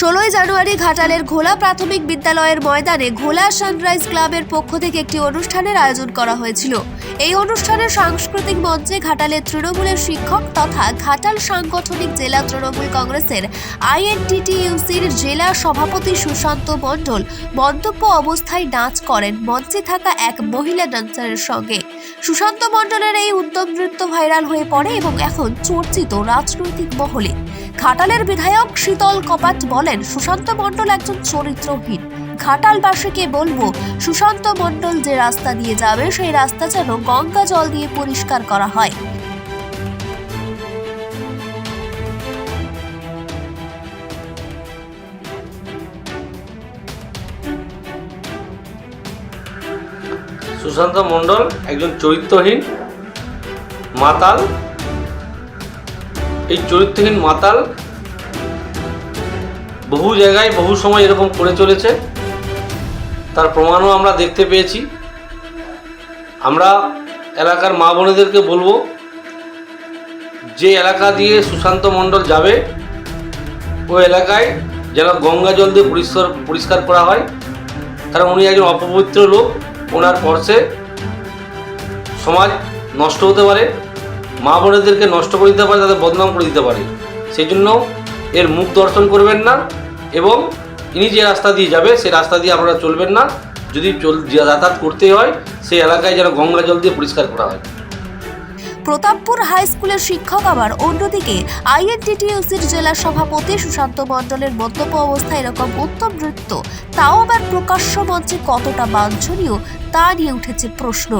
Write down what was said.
ষোলোই জানুয়ারি ঘাটালের ঘোলা প্রাথমিক বিদ্যালয়ের ময়দানে ঘোলা সানরাইজ ক্লাবের পক্ষ থেকে একটি অনুষ্ঠানের আয়োজন করা হয়েছিল। এই অনুষ্ঠানে সাংস্কৃতিক মঞ্চে ঘাটালের তৃণমূলের শিক্ষক তথা ঘাটাল সাংগঠনিক জেলা তৃণমূল কংগ্রেসের আইএনটিটিইউসির জেলা সভাপতি সুশান্ত মণ্ডল মন্তব্য অবস্থায় নাচ করেন। মঞ্চে থাকা এক মহিলা ডান্সারের সঙ্গে। সুশান্ত মণ্ডলের এই উদ্যম নৃত্য ভাইরাল হয়ে পড়ে এবং এখন চর্চিত রাজনৈতিক মহলে। ঘাটালের বিধায়ক শীতল কপাট বলেন, সুশান্ত মণ্ডল একজন চরিত্রহীন। ঘাটালবাসীকে বলব, সুশান্ত মণ্ডল যে রাস্তা দিয়ে যাবে, সেই রাস্তা যেন গঙ্গা জল দিয়ে পরিষ্কার করা হয়। সুশান্ত মণ্ডল, একজন চরিত্রহীন মাতাল। এই চরিত্রহীন মাতাল বহু জায়গায়, বহু সময় এরকম করে চলেছে। তার প্রমাণও আমরা দেখতে পেয়েছি। আমরা এলাকার মা বোনেদেরকে বলব, যে এলাকা দিয়ে সুশান্ত মণ্ডল যাবে, ওই এলাকায় যেন গঙ্গা জল দিয়ে পরিষ্কার পরিষ্কার করা হয়। কারণ উনি একজন অপবিত্র লোক। ওনার পর্সে সমাজ নষ্ট হতে পারে, মা বোনেদেরকে নষ্ট করে দিতে পারে, তাদের বদনাম করে দিতে পারে। সেই জন্য এর মুখ দর্শন করবেন না এবং ইনি যে রাস্তা দিয়ে যাবে, সেই রাস্তা দিয়ে আপনারা চলবেন না। যদি চল, যাতায়াত করতে হয়, সেই এলাকায় যেন গঙ্গা জল দিয়ে পরিষ্কার করা হয়। প্রতাপপুর হাই স্কুলের শিক্ষক আবার অন্যদিকে আইএনটিটিউসির জেলা সভাপতি সুশান্ত মণ্ডলের মন্তব্য অবস্থায় এরকম উত্তম নৃত্য, তাও আবার প্রকাশ্য মঞ্চে কতটা বাঞ্ছনীয় নিয়ে উঠেছে প্রশ্ন।